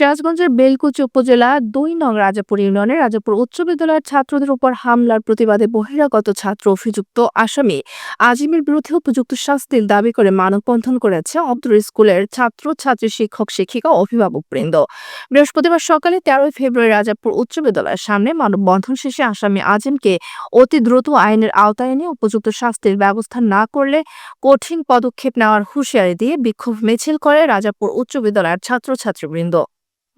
সিরাজগঞ্জের বেলকুচ উপজেলা দুই নং রাজাপুর ইউনিয়নের রাজাপুর উচ্চ বিদ্যালয়ের ছাত্রদের উপর হামলার প্রতিবাদে বহিরাগত ছাত্র অভিযুক্ত আসামি আজিমের বিরুদ্ধে উপযুক্ত শাস্তির দাবি করে মানববন্ধন করেছে অব্দুর স্কুলের ছাত্র, ছাত্রী, শিক্ষক, শিক্ষিকা অভিভাবক বৃন্দ। বৃহস্পতিবার সকালে তেরোই ফেব্রুয়ারি রাজাপুর উচ্চ বিদ্যালয়ের সামনে মানববন্ধন শেষে আসামি আজিমকে অতি দ্রুত আইনের আওতায় এনে উপযুক্ত শাস্তির ব্যবস্থা না করলে কঠিন পদক্ষেপ নেওয়ার হুঁশিয়ারি দিয়ে বিক্ষোভ মিছিল করে রাজাপুর উচ্চ বিদ্যালয়ের ছাত্রছাত্রীবৃন্দ।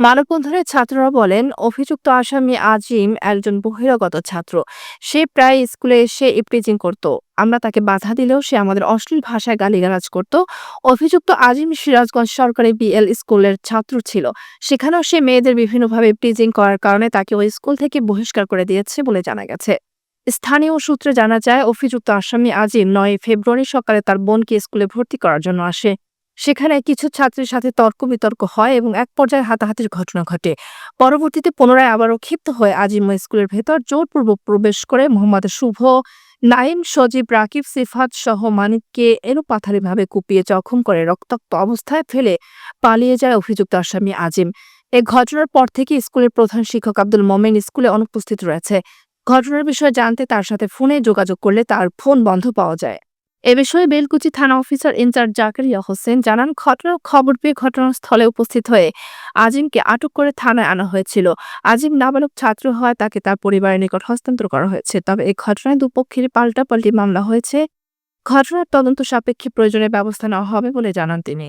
মানববন্ধনে ছাত্ররা বলেন, অভিযুক্ত আসামি আজিম একজন বহিরাগত ছাত্র। সে প্রায় স্কুলে এসে ইপ্রিজিং করত। আমরা তাকে বাধা দিলেও সে আমাদের অশ্লীল ভাষায় গালিগালাজ করত। অভিযুক্ত আজিম সিরাজগঞ্জ সরকারি বিএল স্কুলের ছাত্র ছিল। সেখানেও সে মেয়েদের বিভিন্নভাবে প্রিজিং করার কারণে তাকে ওই স্কুল থেকে বহিষ্কার করে দিয়েছে বলে জানা গেছে। স্থানীয় সূত্রে জানা যায়, অভিযুক্ত আসামি আজিম নয় ফেব্রুয়ারি সকালে তার বোনকে স্কুলে ভর্তি করার জন্য আসে। সেখানে কিছু ছাত্রের সাথে তর্ক বিতর্ক হয় এবং এক পর্যায়ে হাতাহাতির ঘটনা ঘটে। পরবর্তীতে পুনরায় আবারও ক্ষিপ্ত হয়ে আজিম স্কুলের ভেতর জোরপূর্বক প্রবেশ করে মোহাম্মদ শুভ নাইম সজীব, রাকিব, সিফাত সহ মানিককে এলোপাথারিভাবে কুপিয়ে জখম করে রক্তাক্ত অবস্থায় ফেলে পালিয়ে যায় অভিযুক্ত আসামি আজিম। এ ঘটনার পর থেকে স্কুলের প্রধান শিক্ষক আব্দুল মোমেন স্কুলে অনুপস্থিত রয়েছে। ঘটনার বিষয়ে জানতে তার সাথে ফোনে যোগাযোগ করলে তার ফোন বন্ধ পাওয়া যায়। এ বিষয়ে বেলকুচি থানা অফিসার ইনচার্জ জাকারিয়া হোসেন জানান ঘটনার খবর পেয়ে ঘটনাস্থলে উপস্থিত হয়ে আজিমকে আটক করে থানায় আনা হয়েছিল। আজিম নাবালক ছাত্র হওয়ায় তাকে তার পরিবারের নিকট হস্তান্তর করা হয়েছে। তবে এই ঘটনায় দুপক্ষেরই পাল্টাপাল্টি মামলা হয়েছে। ঘটনার তদন্ত সাপেক্ষে প্রয়োজনীয় ব্যবস্থা নেওয়া হবে বলে জানান তিনি।